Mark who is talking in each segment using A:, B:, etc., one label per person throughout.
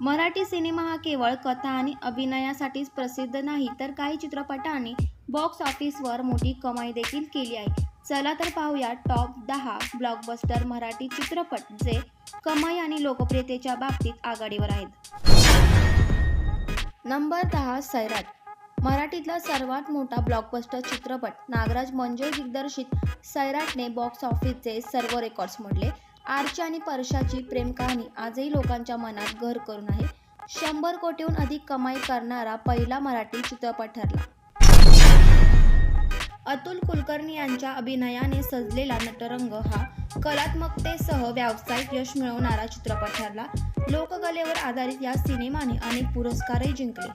A: Marathi cinema हा केवळ कथा आणि अभिनयासाठीच प्रसिद्ध नाही तर काही चित्रपटांनी बॉक्स ऑफिसवर मोठी कमाई देखील केली आहे. चला तर पाहूया टॉप दहा ब्लॉकबस्टर मराठी चित्रपट जे कमाई आणि लोकप्रियतेच्या बाबतीत आघाडीवर आहेत. नंबर दहा सैराट. मराठीतला सर्वात मोठा ब्लॉकबस्टर चित्रपट नागराज मंजुळे दिग्दर्शित सैराटने बॉक्स ऑफिसचे सर्व रेकॉर्ड्स मोडले आरची आणि परशाची प्रेम कहाणी आजही लोकांच्या मनात घर करून आहे. शंभर कोटीहून अधिक कमाई करणारा पहिला मराठी चित्रपट ठरला. अतुल कुलकर्णी यांच्या अभिनयाने सजलेला नटरंग हा कलात्मकतेसह व्यावसायिक यश मिळवणारा चित्रपट ठरला. लोककलेवर आधारित या सिनेमाने अनेक पुरस्कारही जिंकले.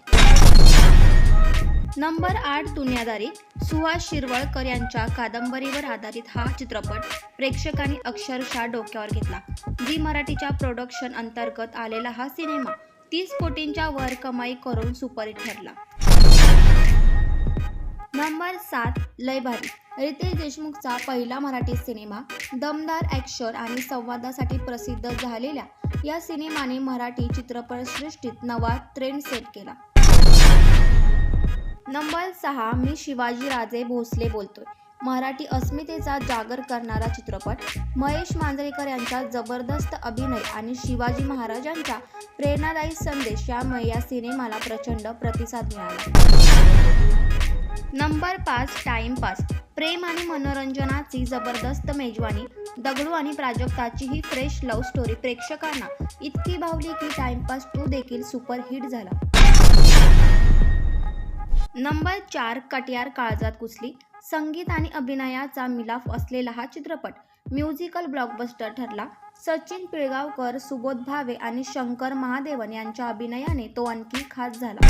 A: नंबर आठ दुनियादारी सुहास शिरवळकर यांच्या कादंबरीवर आधारित हा चित्रपट प्रेक्षकांनी अक्षरशः डोक्यावर घेतला. झी मराठीच्या प्रोडक्शन अंतर्गत आलेला हा सिनेमा तीस कोटींच्या वर कमाई करून सुपरहिट ठरला. नंबर सात लय भारी. रितेश देशमुखचा पहिला मराठी सिनेमा दमदार ॲक्शन आणि संवादासाठी प्रसिद्ध झालेल्या या सिनेमाने मराठी चित्रपटसृष्टीत नवा ट्रेंड सेट केला. नंबर सहा मी शिवाजी राजे भोसले बोलतोय. मराठी अस्मितेचा जागर करणारा चित्रपट महेश मांजरेकर यांचा जबरदस्त अभिनय आणि शिवाजी महाराजांचा प्रेरणादायी संदेश यामुळे या सिनेमाला प्रचंड प्रतिसाद मिळाला. नंबर पाच टाइमपास प्रेम आणि मनोरंजनाची जबरदस्त मेजवानी दगडू आणि प्राजक्ताची ही फ्रेश लव्ह स्टोरी प्रेक्षकांना इतकी भावली की टाइमपास टू देखील सुपरहिट झाला. नंबर चार कटियार काळजात कुसली संगीत आणि अभिनयाचा मिलाफ असलेला हा चित्रपट म्युझिकल ब्लॉकबस्टर ठरला. सचिन पिळगावकर सुबोध भावे आणि शंकर महादेवन यांच्या अभिनयाने तो आणखी खास झाला.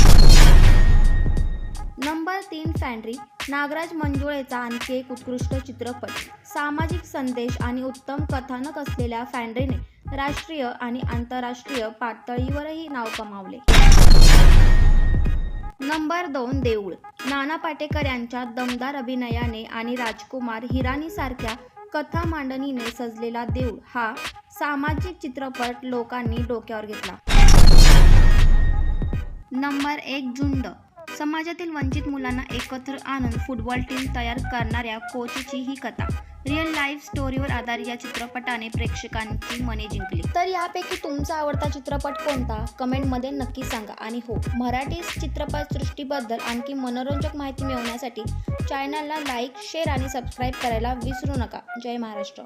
A: नंबर तीन फॅन्ड्री. नागराज मंजुळेचा आणखी एक उत्कृष्ट चित्रपट. सामाजिक संदेश आणि उत्तम कथानक असलेल्या फॅन्ड्रीने राष्ट्रीय आणि आंतरराष्ट्रीय पातळीवरही नाव कमावले. नंबर दोन देऊळ. नाना पाटेकर यांच्या दमदार अभिनयाने आणि राजकुमार हिरानीसारख्या कथा मांडणीने सजलेला देऊळ हा सामाजिक चित्रपट लोकांनी डोक्यावर घेतला. नंबर एक झुंड. समाजातील वंचित मुलांना एकत्र आणून फुटबॉल टीम तयार करणाऱ्या कोचची ही कथा. रिअल लाईफ स्टोरीवर आधारित या चित्रपटाने प्रेक्षकांची मने जिंकली. तर यापैकी तुमचा आवडता चित्रपट कोणता? कमेंटमध्ये नक्की सांगा. आणि हो मराठी चित्रपटसृष्टीबद्दल आणखी मनोरंजक माहिती मिळवण्यासाठी चॅनलला लाईक शेअर आणि सबस्क्राईब करायला विसरू नका. जय महाराष्ट्र.